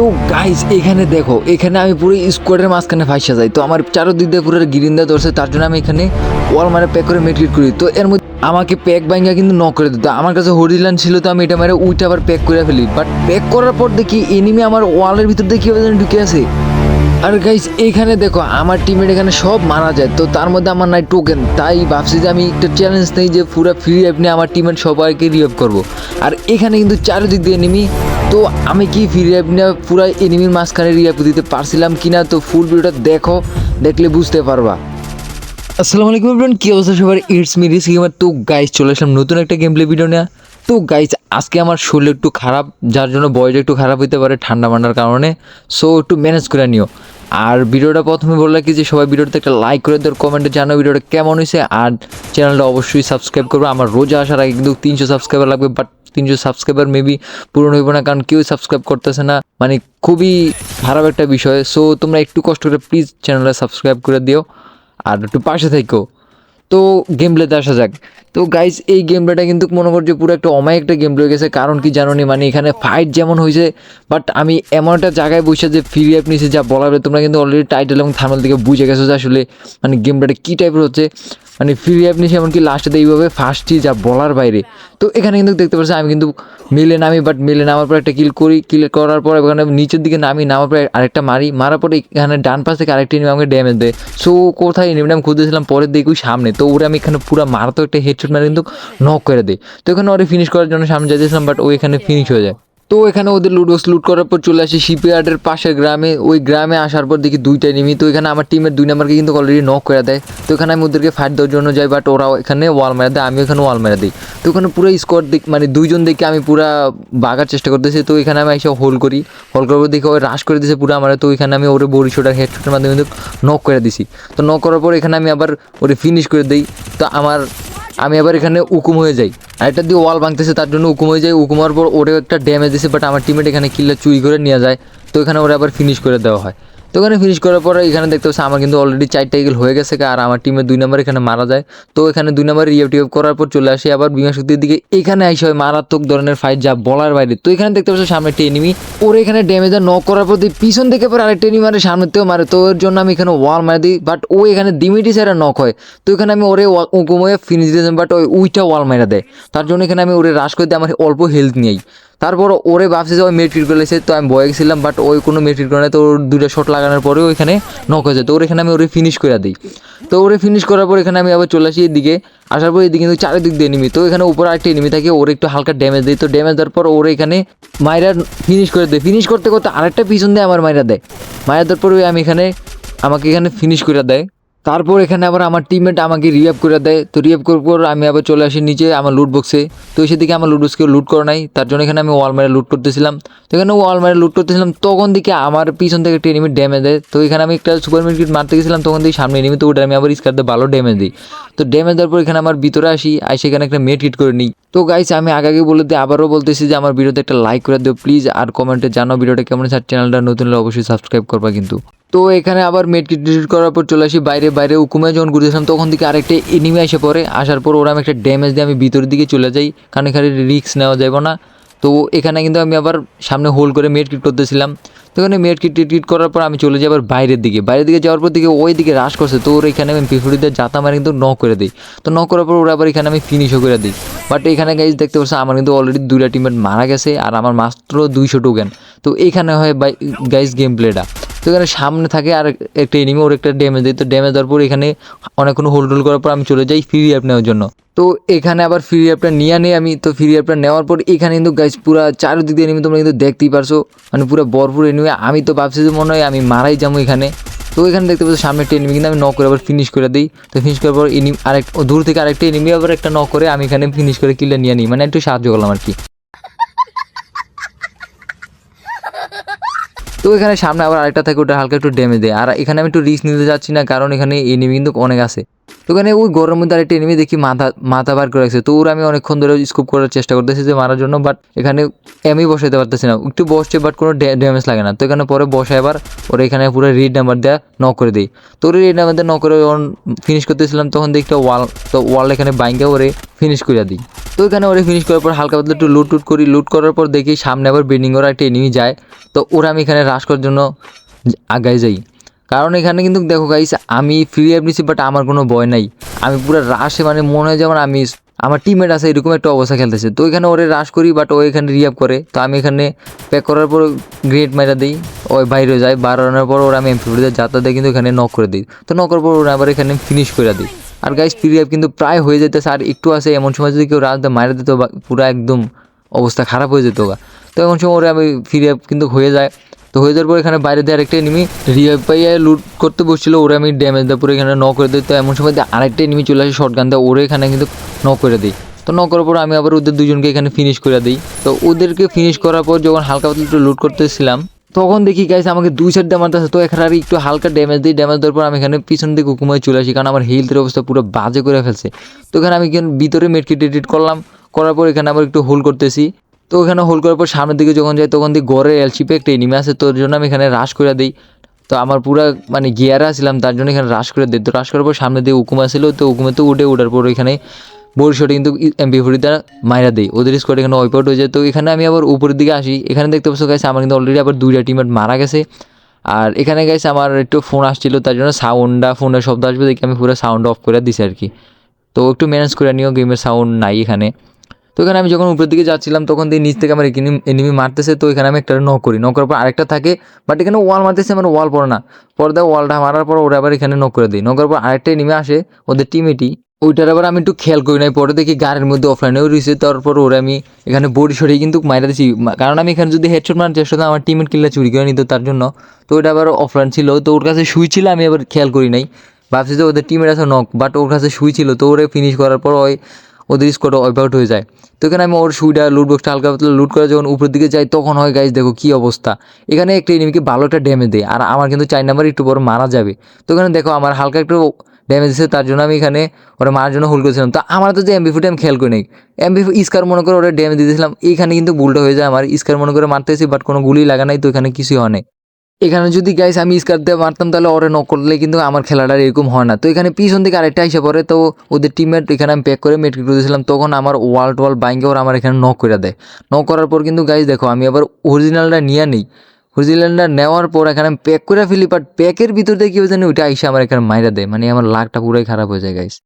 তো গাইস এখানে দেখো, এখানে আমি পুরো স্কোয়াডের মাঝখানে ফাইসা যাই। তো আমার চারোদিক দিয়ে পুরো গিরিন্দা ধরছে, তার জন্য আমি এখানে ওয়াল মারে প্যাক করে মেট্রিক করি। তো এর মধ্যে আমাকে প্যাক ব্যাঙ্গা কিন্তু নক করে দিত। আমার কাছে হরিলান ছিল, তো আমি এটা মারে উইটা আবার প্যাক করে ফেলি। বাট প্যাক করার পর দেখি এনিমি আমার ওয়ালের ভিতর দিয়ে কীভাবে ঢুকে আছে। আর গাইস এইখানে দেখো, আমার টিমের এখানে সব মারা যায়। তো তার মধ্যে আমার নাই টোকেন তাই ভাবছি যে আমি একটা চ্যালেঞ্জ নেই যে পুরো ফ্রি অ্যাপ নিয়ে আমার টিমের সবাইকে রিঅ্যাপ করব। আর এখানে কিন্তু চারিদিক দিয়ে এনিমি তো আমি কি ফ্রি অ্যাপ নিয়ে পুরো এনিমির মাঝখানে রিঅ্যাপ দিতে পারছিলাম কিনা, তো ফুল ভিডিওটা দেখো, দেখলে বুঝতে পারবা। আসসালামু আলাইকুম এভরিওয়ান কি অবস্থা সবার? ইটস মি রিস গেমার তো গাইস চলে আসলাম নতুন একটা গেম প্লে ভিডিও নিয়ে। তো গাইস আজকে আমার শরীর একটু খারাপ, যার জন্য বয়স একটু খারাপ হতে পারে ঠান্ডা মান্ডার কারণে। সো একটু ম্যানেজ করে নিও। আর ভিডিওটা প্রথমে বললে কি যে, সবাই ভিডিওতে একটা লাইক করে দেওয়ার কমেন্টে জানো ভিডিওটা কেমন হয়েছে আর চ্যানেলটা অবশ্যই সাবস্ক্রাইব করবে। আমার রোজা আসার আগে কিন্তু তিনশো সাবস্ক্রাইবার লাগবে বাট তিনশো সাবস্ক্রাইবার মেবি পূরণ হইব না, কারণ কেউ সাবস্ক্রাইব করতেছে না। মানে খুবই খারাপ একটা বিষয়। সো তোমরা একটু কষ্ট করে প্লিজ চ্যানেলটা সাবস্ক্রাইব করে দিও। আর একটু পাশে থেকো। তো গেম প্লেতে আসা যাক। তো গাইজ এই গেম প্লেটা কিন্তু মনে করছে পুরো একটা অমায় একটা গেম প্লে গেছে, কারণ কি জানো নি মানে এখানে ফাইট যেমন হয়েছে বাট আমি এমন একটা জায়গায় বসে যে ফ্রি অ্যাপ যা বলা তোমরা কিন্তু অলরেডি টাইটেল এবং থার্মাল থেকে বুঝে গেছো যে আসলে মানে গেম প্লেটা কী টাইপের হচ্ছে। মানে ফ্রি অ্যাপ নিয়েছে এমনকি লাস্টে এইভাবে ফার্স্টই যা বলার বাইরে। তো এখানে কিন্তু দেখতে পাচ্ছি আমি কিন্তু মিলে নামি বাট মিলে নামার পর একটা কিল করি কিল করার পর ওখানে নিচের দিকে নামি, নামার পর আরেকটা মারি, মারার পরে এখানে ডান পাশ থেকে আরেকটা এনিমি আমাকে ড্যামেজ দেয়। সো কোথায় এনিমিটা আমি খুঁজতেছিলাম, পরের দিকে সামনে। তো ওরা আমি এখানে পুরো মারাতো একটা হেডশট মারে কিন্তু নক করে দেয়। তো এখানে ওরা ফিনিশ করার জন্য সামনে যাইতেছিলাম বাট ও এখানে ফিনিশ হয়ে যায়। তো এখানে ওদের লুডোস লুট করার পর চলে আসি শিপইয়ার্ডের পাশের গ্রামে। ওই গ্রামে আসার পর দেখি দুইটা নিমি তো এখানে আমার টিমের দুই নাম্বারকে কিন্তু অলরেডি নক করে দেয়। তো এখানে আমি ওদেরকে ফাইট দেওয়ার জন্য যাই বাট ওরা এখানে ওয়াল মেরে দেয় আমি এখানে ওয়াল মেরে দিই। তো ওখানে পুরো স্কোয়াড দিক মানে দুইজন দেখে আমি পুরো বাগার চেষ্টা করতেছি। তো এখানে আমি এসে হোল করি। হোল করার পর দেখি ওই রাশ করে দিয়েছে পুরো আমার। তো এখানে আমি ওরে বড়িশোটার হেডশটের মাধ্যমে কিন্তু নক করে দিছি। তো নক করার পর এখানে আমি আবার ওরে ফিনিশ করে দিই। তো আমার আমি আবার এখানে উকুম হয়ে যাই। এটা দিয়ে ওয়াল ভাঙতেছে, তার জন্য উকুম হয়ে যায়। উকুমার পর ওরেও একটা ড্যামেজ দিছে বাট আমার টিমেট এখানে কিল্লা চুরি করে নিয়ে যায়। তো এখানে ওরা আবার ফিনিশ করে দেওয়া হয়। তো এখানে ফিনিশ করার পরে এখানে দেখতে পাচ্ছি আমার কিন্তু অলরেডি চারটা ইগল হয়ে গেছে, আর আমার টিমের দুই নম্বর এখানে মারা যায়। তো এখানে দুই নম্বর রিয়েভ টিয়েভ করার পর চলে আসি আবার বিমা শক্তির দিকে। এখানে আইসে হয় মারাত্মক ধরনের ফাইট যা বলার বাইরে। তো এখানে দেখতে পাচ্ছ সামনে একটা এনিমি ওর এখানে ড্যামেজ ন করার পর দিয়ে পিছন থেকে পর আরেকটা এনিমি মারে সামনেতেও মারে। তো ওর জন্য আমি এখানে ওয়াল মারে দিই বাট ও এখানে দিমিটি সারা নক হয়। তো এখানে আমি ওরে উকুময়ে ফিনিশ দিয়েছিলাম বাট ওই উইটা ওয়াল মারা দেয়। তার জন্য এখানে আমি ওরে রাশ করে দিয়ে আমার অল্প হেলথ নিয়েই তারপর ওরে ভাবছে যে ওই মেট্রিক করেছে তো আমি বয়ে গেছিলাম বাট ওই কোনো মেট্রিক করে তো ওর দুটো শট লাগানোর পরেও ওইখানে নক হয়েছে তো ওর এখানে আমি ওরে ফিনিশ করে দিই। তো ওরে ফিনিশ করার পর এখানে আমি আবার চলে আসি এদিকে। আসার পর এদিকে কিন্তু চারিদিক দিয়ে এনিমি তো এখানে উপরে আরেকটা এনিমি থাকে, ওর একটু হালকা ড্যামেজ দেয়। তো ড্যামেজ দেওয়ার পর ওর এখানে মাইরা ফিনিশ করে দেয়। ফিনিশ করতে করতে আরেকটা পিছন দিয়ে আমার মাইরা দেয়। মাইরা দেওয়ার পরে আমি এখানে, আমাকে এখানে ফিনিশ করে দেয়। তারপর এখানে আবার আমার টিমমেট আমাকে রিয়াপ করে দেয়। তো রিয়াপ করার পর আমি আবার চলে আসি নিচে আমার লুট বক্সে তো সেদিকে আমার লুট বক্সকে লুট করা নাই, তার জন্য এখানে আমি ওয়াল মেরে লুট করতেছিলাম। তো এখানে ওয়াল মেরে লুট করতেছিলাম, তখন দিকে আমার পিছন থেকে একটা এনিমি ড্যামেজ দেয়। তো এখানে আমি একটা সুপার মার্কেট মারতে গেছিলাম, তখন দিকে সামনে এনিমি তো ওটা আমি আবার স্কার দিয়ে ভালো ড্যামেজ দিই। তো ড্যামেজ দেওয়ার পর এখানে আমার ভিতরে আসি আর সেখানে একটা মেট হিট করে নিই। তো গাইস আমি আগে আগে বলে দিই, আবারও বলতেছি যে আমার ভিডিওতে একটা লাইক করে দিও প্লিজ আর কমেন্টে জানো ভিডিওটা কেমন আর চ্যানেলটা নতুন হলে অবশ্যই সাবস্ক্রাইব করবা কিন্তু। তো এখানে আবার মেডকিট ডিলিট করার পর চলে আসি বাইরে বাইরে উকুমে যখন ঘুরতেছিলাম তখন থেকে আরেকটা এনিমি এসে পড়ে। আসার পর ওরা আমি একটা ড্যামেজ দিয়ে আমি ভিতরের দিকে চলে যাই, কারণ এখানে রিস্ক নেওয়া যাবে না। তো এখানে কিন্তু আমি আবার সামনে হোল্ড করে মেড কিট করতেছিলাম। তো এখানে মেড কিট টিট করার পর আমি চলে যাই আবার বাইরের দিকে। বাইরের দিকে যাওয়ার পর দিকে ওই দিকে রাশ করছে, তো ওর এখানে আমি পিফুড়িতে জাতা মারে কিন্তু নক করে দিই। তো নক করার পর ওরা আবার এখানে আমি ফিনিশও করে দিই। বাট এখানে গাইজ দেখতে পাচ্ছি, আমার কিন্তু অলরেডি দুইটা টিমের মারা গেছে, আর আমার মাত্র দুইশো টোকেন তো এখানে হয় বাই গাইজ গেম প্লেটা তো এখানে সামনে থাকে আর একটা এনিমি ওর একটা ড্যামেজ দেয়। তো ড্যামেজ দেওয়ার পর এখানে অনেকক্ষণ হোল্ড হোল্ড করার পর আমি চলে যাই ফ্রি অ্যাপ নেওয়ার জন্য। তো এখানে আবার ফ্রি অ্যাপটা নিয়ে নিই আমি। তো ফ্রি অ্যাপটা নেওয়ার পর এখানে কিন্তু গাইজ পুরো চারিদিক দিয়ে এনিমি তোমরা কিন্তু দেখতেই পারছ। মানে পুরো ভরপুর এনিমি আমি তো ভাবছি যে মনে হয় আমি মারাই যাব এখানে। তো এখানে দেখতে পাচ্ছি সামনে একটা এনিমি কিন্তু আমি নক করে আবার ফিনিশ করে দিই। তো ফিনিশ করার পর এনিমি আরেক দূর থেকে আরেকটা এনিমি আবার একটা নক করে আমি এখানে ফিনিশ করে কিলে নিয়ে নিই। মানে একটু সাহায্য করলাম আর কি। তো এখানে সামনে আবার আরেকটা থাকে ওটা হালকা একটু ড্যামেজ দেয়। আর এখানে আমি একটু রিস্ক নিতে যাচ্ছি না, কারণ এখানে এনিমি কিন্তু অনেক আছে। তো ওখানে ওই গরমের মধ্যে আরেকটা এনিমি দেখি মাথা মাথা বার করে রাখছে। তো ওর আমি অনেকক্ষণ ধরে স্কুপ করার চেষ্টা করতেছি যে মারার জন্য বাট এখানে এমই বসাইতে পারতেছি না। একটু বসছে বাট কোনো ড্যামেজ লাগে না। তো এখানে পরে বসে আবার ওরা এখানে পুরো রিড নাম্বার দেওয়া নক করে দিই। তো ওর রিড নাম্বার দেওয়া নক করে যখন ফিনিশ করতেছিলাম, তখন দেখি একটা ওয়াল তো ওয়াল এখানে বাইঙ্গে ওরে ফিনিশ করে দিই। তো এখানে ওরে ফিনিশ করার পর হালকা পাতলা একটু লুট টুট করি। লুট করার পর দেখি সামনে আবার বিল্ডিং ওরা একটা এনিমি যায়। তো ওরা আমি এখানে রাশ করার জন্য আগায় যাই। কারণ এখানে কিন্তু দেখো গাইস আমি ফ্রি অ্যাপ নিছি বাট আমার কোনো ভয় নাই। আমি পুরো রাশে মানে মনে হয় যেমন আমি আমার টিমমেট আছে, এরকম একটা অবস্থা খেলতেছে। তো এখানে ওরে রাশ করি বাট ও এখানে রিয়াপ করে। তো আমি এখানে প্যাক করার পর গ্রেট মাইরা দিই, ওই বাইরে যায় বাড়ানোর পর ওরা আমি এমপি দিয়ে যাতা দিয়ে কিন্তু এখানে নক করে দিই। তো নক করার পর ওরা আবার এখানে ফিনিশ করে দিই। আর গাইস ফ্রি অ্যাপ কিন্তু প্রায় হয়ে যেতেছে, আর একটু আছে, এমন সময় যদি কেউ রাজদা মারা দিত পুরো একদম অবস্থা খারাপ হয়ে যেত গা। তো এমন সময় আমি ফ্রি কিন্তু হয়ে যায়। তো হয়ে যাওয়ার পর এখানে বাইরে দিয়ে আরেকটা এনিমি রিয়াই পাইয়ে লুট করতে বসছিল, ওরা আমি ড্যামেজ দেওয়ার পরে এখানে ন করে দিই তো এমন সময় আরেকটা এনিমি চলে আসে শর্ট গান দিয়ে, ওরে এখানে কিন্তু ন করে দিই তো ন করার পর আমি আবার ওদের দুজনকে এখানে ফিনিশ করে দিই। তো ওদেরকে ফিনিশ করার পর যখন হালকা পাতলা একটু লুট করতেছিলাম, তখন দেখি গাইছে আমাকে দুই সাইড ড্যামার আছে তো এখানে আর একটু হালকা ড্যামেজ দিই ড্যামেজ দেওয়ার পর আমি এখানে পিছন দিকে হুকুমায় চলে আসি, কারণ আমার হেলথের অবস্থা পুরো বাজে করে ফেলছে। তো এখানে আমি এখানে ভিতরে মেটকিট এডিট করলাম, করার পর এখানে আবার একটু হোল্ড করতেছি। তো ওখানে হোল্ড করার পর সামনের দিকে যখন যাই, তখন দিই গড়ের এলচিপে একটা এনিমি আছে তোর জন্য আমি এখানে রাশ করে দিই। তো আমার পুরো মানে গিয়ারে আসছিলাম তার জন্য এখানে রাশ করে দিই। তো রাশ করার পর সামনে দিয়ে হুকুম আসছিল তো উকুমে তো উঠে ওঠার পর এখানে বড় শটে কিন্তু এমপি ফোর্টি দ্বারা মাইরা দিই। ওদের স্কোয়াড এখানে ওয়াইপ আউট হয়ে যায়। তো এখানে আমি আবার উপরের দিকে আসি। এখানে দেখতে পাচ্ছ গেছে আমার কিন্তু অলরেডি আবার দুইটা টিমেট মারা গেছে। আর এখানে গেছে আমার একটু ফোন আসছিল, তার জন্য সাউন্ডটা ফোনের শব্দ আসবে দেখি আমি পুরো সাউন্ড অফ করে দিছি আর কি। তো একটু ম্যানেজ করে নিও গেমের সাউন্ড নাই এখানে। তো এখানে আমি যখন উপরের দিকে যাচ্ছিলাম, তখন দিয়ে নিচ থেকে আমার এনিমি মারতেছে। তো এখানে আমি একটা নক করি। নক করার পর আরেকটা থাকে বাট এখানে ওয়াল মারতেছে আমার ওয়াল পড়ে না। পরে দেয় ওয়ালটা মারার পর ওরা আবার এখানে নক করে দিই নক করার পর আরেকটা এনিমি আসে, ওদের টিমেটি ওইটার আবার আমি একটু খেয়াল করি নাই। পরে দেখি গাড়ির মধ্যে অফলাইনেও রয়েছে। তারপর ওরা আমি এখানে বডি সরিয়ে কিন্তু মাইরা মা- কারণ আমি এখানে যদি হেডশট মারার চেষ্টা করতাম, আমার টিমের কিল্লা চুরি করে নিত তার জন্য। তো ওটা আবার অফলাইন ছিল। তো ওর কাছে শুই ছিল, আমি আবার খেয়াল করি নাই। ভাবছি যে ওদের টিমের আছে নক বাট ওর কাছে শুই ছিল। তো ওরে ফিনিশ করার পর ওই ওদের স্কোয়াড ওয়াইপ আউট হয়ে যায়। তো এখানে আমি ওর সুইটা লুট বক্সটা হালকা পাতলা লুট করে যখন উপরের দিকে যাই, তখন হয় গাইজ দেখো কী অবস্থা। এখানে একটা এনিমিকে ভালো একটা ড্যামেজ দেয়, আর আমার কিন্তু চার নাম্বার একটু বড় মারা যাবে। তো এখানে দেখো আমার হালকা একটু ড্যামেজ দিচ্ছে তার জন্য আমি এখানে ওরা মারার জন্য হোল্ড করেছিলাম। তো আমার তো যে এমবি ফুটে আমি খেয়াল করি নাই। এমবি স্কার মনে করে ওরা ড্যামেজ দিয়েছিলাম। এইখানে কিন্তু ভুলটা হয়ে যায়। আমার স্কার মনে করে মারতেছি বাট কোনো গুলি লাগা নাই, তো এখানে কিছুই হয় নাই। এখানে যদি গাইস আমি স্কার দিয়ে মারতাম, তাহলে ওরে নক করলে কিন্তু আমার খেলাটা এরকম হয় না। তো এখানে পিছন থেকে আরেকটা এসে পড়ে, তো ওদের টিমমেট এখানে আমি প্যাক করে মেট্রিক করেছিলাম তখন আমার ওয়াল টোয়াল বাইঙ্গে ওরা আমার এখানে নক করে দেয়। নক করার পর কিন্তু গাইস দেখো, আমি আবার অরিজিনালটা নিয়ে নিই। অরিজিনালটা নেওয়ার পর এখানে আমি প্যাক করে ফেলি বাট প্যাকের ভিতর দিয়ে কী হয়ে জানি ওইটা আইসা আমার এখানে মাইরা দেয়। মানে আমার লাকটা পুরোই খারাপ হয়ে যায় গাইস